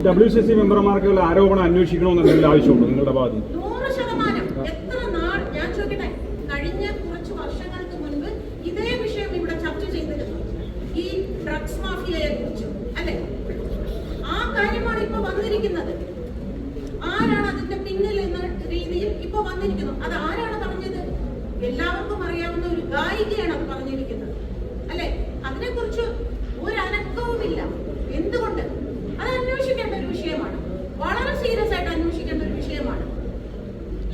W C C മെമ്പർമാർക്കുള്ള ആരോപണം അന്വേഷിക്കണമെന്ന് എന്തെങ്കിലും ആവശ്യമുണ്ടോ? നിങ്ങളുടെ ഭാഗത്ത് എത്ര നാൾ? ഞാൻ കഴിഞ്ഞ കുറച്ച് വർഷങ്ങൾക്ക് മുൻപ് ഇതേ വിഷയം ഇവിടെ ചർച്ച ചെയ്തിരുന്നു ഈ ഡ്രഗ്സ് ആ ആരാണ് അതിന്റെ പിന്നിൽ എന്ന രീതിയിൽ വന്നിരിക്കുന്നു അത് എല്ലാവർക്കും അറിയാവുന്ന ഒരു ഗായികയാണ് അത് പറഞ്ഞിരിക്കുന്നത്. അല്ലെ? അതിനെക്കുറിച്ച് ഒരു അനക്കവുമില്ല. എന്തുകൊണ്ട് അത് അന്വേഷിക്കേണ്ട ഒരു വിഷയമാണ് വളരെ സീരിയസ് ആയിട്ട് അന്വേഷിക്കേണ്ട ഒരു വിഷയമാണ്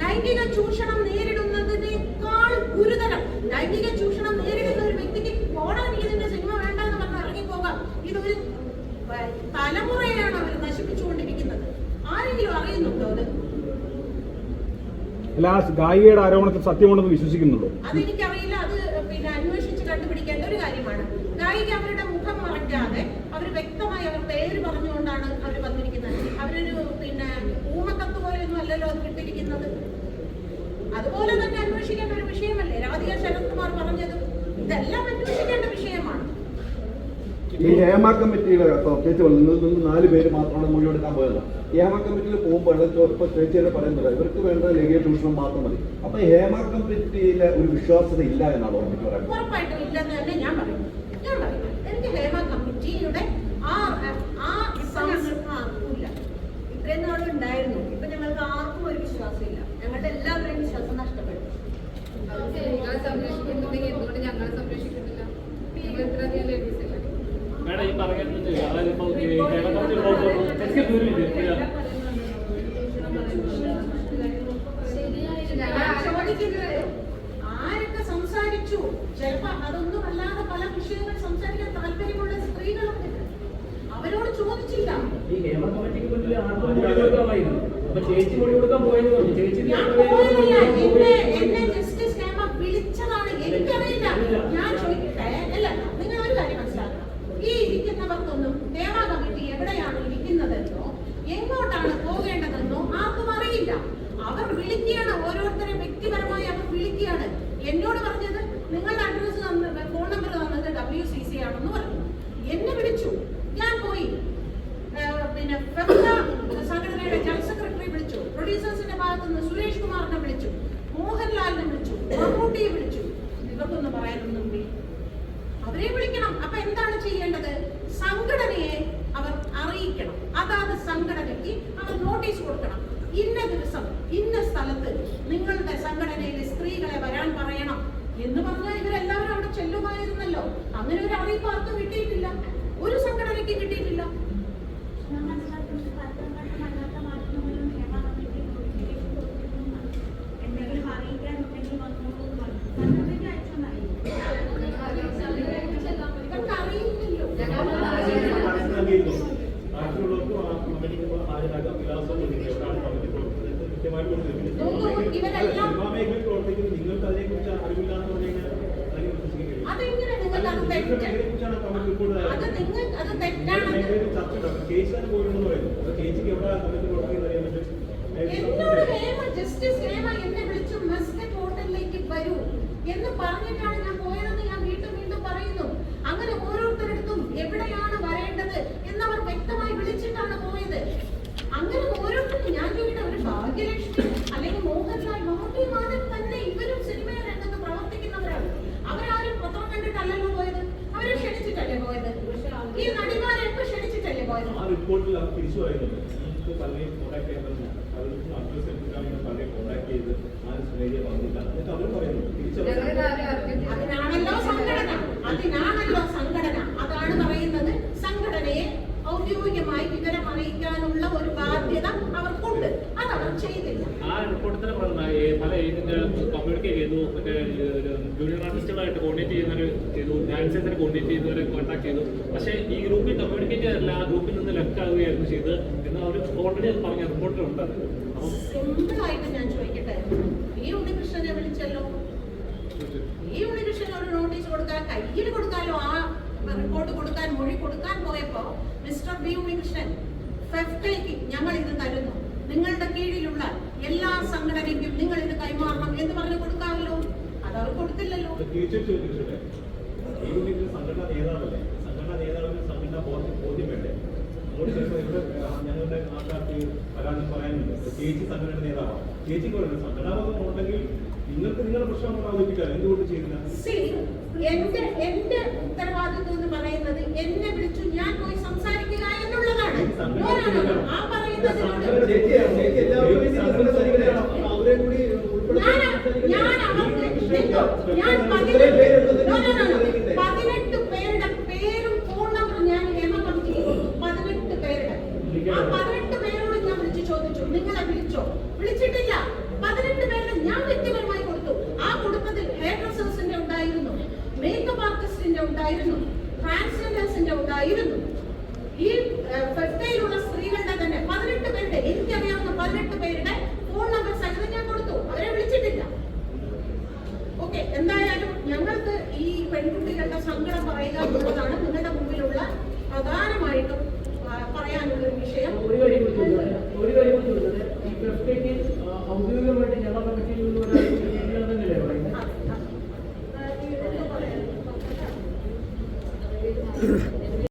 ലൈംഗിക ചൂഷണം നേരിടുന്നതിനേക്കാൾ ഗുരുതരം. ലൈംഗിക ചൂഷണം നേരിടുന്ന ഒരു വ്യക്തിക്ക് പോടാൻ ഇതിന്റെ സിനിമ വേണ്ട എന്ന് പറഞ്ഞ് ഇറങ്ങിപ്പോകാം. ഇതൊരു തലമുറയാണ് അവർ നശിപ്പിച്ചുകൊണ്ടിരിക്കുന്നത്. ആരെങ്കിലും അറിയുന്നുണ്ടോ അത്? അല്ല ഗായികയുടെ ആരോപണത്തിൽ സത്യമുണ്ടെന്ന് വിശ്വസിക്കുന്നുണ്ടോ? അതെനിക്കറിയില്ല. അത് പിന്നെ അന്വേഷിച്ച് കണ്ടുപിടിക്കേണ്ട ഒരു കാര്യമാണ്. ഗായിക അവരുടെ മുഖം മറക്കാതെ അവർ വ്യക്തമായി അവർ പേര് പറഞ്ഞുകൊണ്ടാണ് അവർ വന്നിരിക്കുന്നത്. അവരൊരു പിന്നെ ഊമക്കത്ത് പോലെയൊന്നും അല്ലല്ലോ അത് കിട്ടിയിരിക്കുന്നത്. അതുപോലെ തന്നെ അന്വേഷിക്കേണ്ട ഒരു വിഷയമല്ലേ? രാധിക ശരത് കുമാർ പറഞ്ഞത് ഇതെല്ലാം അന്വേഷിക്കേണ്ട വിഷയമാണ്. ഈ ഹേമ കമ്മിറ്റിയുടെ ചേച്ചി നിന്ന് നാല് പേര് മാത്രമാണ് മൊഴി എടുക്കാൻ പോയത്. ഹേമ കമ്മിറ്റിയിൽ പോകുമ്പോൾ ഇപ്പൊ ചേച്ചിയുടെ പറയുന്നത് ഇവർക്ക് വേണ്ട ലൈംഗിക ചൂഷണം മാത്രം മതി. അപ്പൊ ഹേമ കമ്മിറ്റിയിലെ ഒരു വിശ്വാസത ഇല്ല എന്നാണ് ഉറപ്പിച്ച് പറയുന്നത് ഉറപ്പായിട്ടും ഇല്ലെന്ന് തന്നെ ഞാൻ പറയും. ഞാൻ പറയും എനിക്ക് ഹേമ കമ്മിറ്റിയുടെ ആ ആ ഇത്രയും നാളും ഉണ്ടായിരുന്നു ഇപ്പൊ ഞങ്ങൾക്ക് ആർക്കും ഒരു വിശ്വാസമില്ല ഞങ്ങളുടെ എല്ലാവരുടെയും വിശ്വാസം നഷ്ടപ്പെട്ടു നിങ്ങളെ സംരക്ഷിക്കുന്നുണ്ടെങ്കിൽ എന്തുകൊണ്ട് ഞങ്ങളെ സംരക്ഷിക്കുന്നില്ല ഞങ്ങൾ ഇത്രയധികം ലേഡീസ് അല്ലേ മേഡം ഈ പറയുന്നത് അതായത് ഇപ്പോൾ ഈ കേരളത്തിൽ പോകുമ്പോൾ എക്സ്ക്യൂസ് ഒരു മിനിറ്റ് ഞാൻ ചോദിക്കുന്നത് ആരൊക്കെ സംസാരിച്ചു? ചിലപ്പോ അതൊന്നും അല്ലാതെ പല വിഷയങ്ങൾ സംസാരിക്കാൻ താല്പര്യമുള്ള സ്ത്രീകളുണ്ട് അവരോട് ചോദിച്ചില്ല. ഈ ഹേമ കമ്മിറ്റിക്ക് മുന്നിൽ ആർക്കും കൊടുക്കാമായിരുന്നു അപ്പൊ ചേച്ചി മൊഴി കൊടുക്കാൻ പോയെന്ന് പറഞ്ഞു. ചേച്ചി വിളിച്ചതാണ്. എനിക്കറിയില്ല ഞാൻ ചോദിക്കട്ടെ അല്ല നിങ്ങൾ ഒരു കാര്യം മനസ്സിലാക്കണം ഈ ഇരിക്കുന്നവർക്കൊന്നും ഹേമ കമ്മിറ്റി എവിടെയാണ് ഇരിക്കുന്നതെന്നോ എങ്ങോട്ടാണ് പോകേണ്ടതെന്നോ ആർക്കും അറിയില്ല അവർ വിളിക്കുകയാണ് ഓരോരുത്തരെ വ്യക്തിപരമായി അവർ വിളിക്കുകയാണ് എന്നോട് പറഞ്ഞത് നിങ്ങളുടെ അഡ്രസ് തന്നത് ഫോൺ നമ്പർ തന്നത് ഡബ്ല്യു സി സി ആണെന്ന് പറഞ്ഞു എന്നെ വിളിച്ചു ഞാൻ പോയി ഏഹ് പിന്നെ പ്രമുഖ സംഘടനയുടെ ജനറൽ സെക്രട്ടറി വിളിച്ചു. പ്രൊഡ്യൂസേഴ്സിന്റെ ഭാഗത്ത് നിന്ന് സുരേഷ് കുമാറിനെ വിളിച്ചു. മോഹൻലാലിനെ വിളിച്ചു. മമ്മൂട്ടിയെ വിളിച്ചു. ഇവർക്കൊന്നും പറയാനൊന്നും ഇല്ലേ? അവരെ വിളിക്കണം. അപ്പൊ എന്താണ് ചെയ്യേണ്ടത്? സംഘടനയെ അവർ അറിയിക്കണം. അതാത് സംഘടനയ്ക്ക് അവർ നോട്ടീസ് കൊടുക്കണം. ഇന്ന ദിവസം ഇന്ന സ്ഥലത്ത് നിങ്ങളുടെ സംഘടനയിലെ സ്ത്രീകളെ വരാൻ പറയണം എന്ന് പറഞ്ഞാൽ ഇവരെല്ലാവരും അവിടെ ചെല്ലുമായിരുന്നല്ലോ. അങ്ങനെ ഒരു അറിയിപ്പ് ആർക്കും അത് തെറ്റ്? അത് നിങ്ങൾ അത് തെറ്റാണെന്ന് എന്നോട് ജസ്റ്റിസ് ഹേമ വിളിച്ചു മസ്കറ്റ് ഹോട്ടലിലേക്ക് വരൂ എന്ന് പറഞ്ഞിട്ടാണ് ഞാൻ പോയതെന്ന് ഞാൻ വീണ്ടും വീണ്ടും പറയുന്നു. അങ്ങനെ ഓരോരുത്തരടുത്തും എവിടെയാണ് വരേണ്ടത് എന്നവർ വ്യക്തമായി വിളിച്ചിട്ടാണ് പോയത്. അങ്ങനെ ഓരോരുത്തരും ഞാൻ ചോദിക്കട്ടെ ഒരു ഭാഗ്യലക്ഷ്മി അല്ലെങ്കിൽ മോഹൻലാൽ മമ്മൂട്ടി മാതൻ തന്നെ ഇവരും സിനിമ പ്രവർത്തിക്കുന്നവരാണ്. അവരാരും പത്രം കണ്ടിട്ടല്ലല്ലോ പോയത്. അവരെ ക്ഷണിച്ചിട്ടല്ലേ പോയത്? ഈ നടിമാരെ ക്ഷണിച്ചിട്ടല്ലേ പോയത്? ആ റിപ്പോർട്ടിൽ അവർ തിരിച്ചു പറയുന്നുണ്ട്. നിങ്ങൾക്ക് പലരെയും കോൺടാക്ട് ചെയ്യാൻ പറ്റില്ല അവർക്ക് അഡ്രസ് എടുത്തിട്ടാണ് പലരെയും കോൺടാക്ട് ചെയ്ത് ആ സുമേരിയെ വന്നില്ല. എന്നിട്ട് അവർ പറയുന്നു അതിനാണല്ലോ സംഘടന. അതിനാണല്ലോ സംഘടന. അതാണ് പറയുന്നത് സംഘടനയെ ഔദ്യോഗികമായി വിവരം അറിയിക്കാനുള്ള ഒരു ബാധ്യത അവർക്കുണ്ട്. അത് അവർ ചെയ്തില്ല. ആ പറഞ്ഞ പല കമ്മ്യൂണിക്കേറ്റ് ചെയ്തു മറ്റേ ജൂനിയർ കോർഡിനേറ്റ് ചെയ്യുന്നവർ ചെയ്തു ഡാൻസേഴ്സിനെ കോർഡിനേറ്റ് ചെയ്യുന്നവരെ കോൺടാക്ട് ചെയ്തു. പക്ഷേ ഈ ഗ്രൂപ്പിൽ കമ്മ്യൂണിക്കേറ്റ് ചെയ്തില്ല ആ ഗ്രൂപ്പിൽ നിന്ന് ലെഫ്റ്റ് ആവുകയായിരുന്നു ചെയ്ത് എന്ന് അവർ ഓൾറെഡി പറഞ്ഞ റിപ്പോർട്ടിലുണ്ട് ഞാൻ ചോദിക്കട്ടെ? ഈ വിളിച്ചല്ലോ. ഈ ഒരു നോട്ടീസ് കൊടുക്കാലോ ആ റിപ്പോർട്ട് കൊടുക്കാൻ മിസ്റ്റർ ഞങ്ങൾ ഇത് തരുന്നു. നിങ്ങളുടെ കീഴിലുള്ള എല്ലാ സംഘടനയ്ക്കും നിങ്ങൾ ഇത് കൈമാറണം എന്ന് പറഞ്ഞ് അത് കൊടുത്തില്ലല്ലോ ചോദിച്ചോട്ടെ ഈ ഈ സംഘടനാ നേതാവല്ലേ? സംഘടനാ നേതാവിന് സംഘടനാ ബോധ്യം ബോധ്യം വേണ്ടേ? അങ്ങോട്ട് ചെല്ലുമ്പോൾ ഇവിടെ ഞങ്ങളുടെ ആൾക്കാർക്ക് പരാതി പറയാനുണ്ട്. ചേച്ചി സംഘടന നേതാവാണ് ചേച്ചിക്ക് പറയുന്നത് സംഘടനാബോധം ഉണ്ടെങ്കിൽ നിങ്ങൾക്ക് നിങ്ങളുടെ പ്രശ്നം അവതരിപ്പിക്കാം. എന്തുകൊണ്ട് ചെയ്യുന്നില്ല See, എന്റെ എന്റെ ഉത്തരവാദിത്വം എന്ന് പറയുന്നത് എന്നെ വിളിച്ചു ഞാൻ പോയി സംസാരിക്കുക എന്നുള്ളതാണ്. ആ പറയുന്നത് ഞാൻ ഞാൻ പതിനെട്ട് പേരുടെ പേരും ഫോൺ നമ്പറും ഹേമ കമ്മിറ്റിക്ക് കൊടുത്തു പതിനെട്ട് പേരുടെ. ആ പതിനെട്ട് പേരോട് ഞാൻ വിളിച്ചു ചോദിച്ചു. നിങ്ങളെ വിളിച്ചോ? വിളിച്ചിട്ടില്ല. പതിനെട്ട് പേരുടെ ഞാൻ വ്യക്തിപരമായി കൊടുത്തു. ആ കുടുംബത്തിൽ ഹെയർ ഡ്രസ്സേഴ്സിന്റെ ഉണ്ടായിരുന്നു. മേക്കപ്പ് ആർട്ടിസ്റ്റിന്റെ ഉണ്ടായിരുന്നു. ട്രാൻസ്ജെൻഡേഴ്സിന്റെ ഉണ്ടായിരുന്നു. ഈ ഫെർട്ടയിലുള്ള സ്ത്രീകളുടെ തന്നെ പതിനെട്ട് പേരുടെ. എനിക്കറിയാവുന്ന പതിനെട്ട് പേരുടെ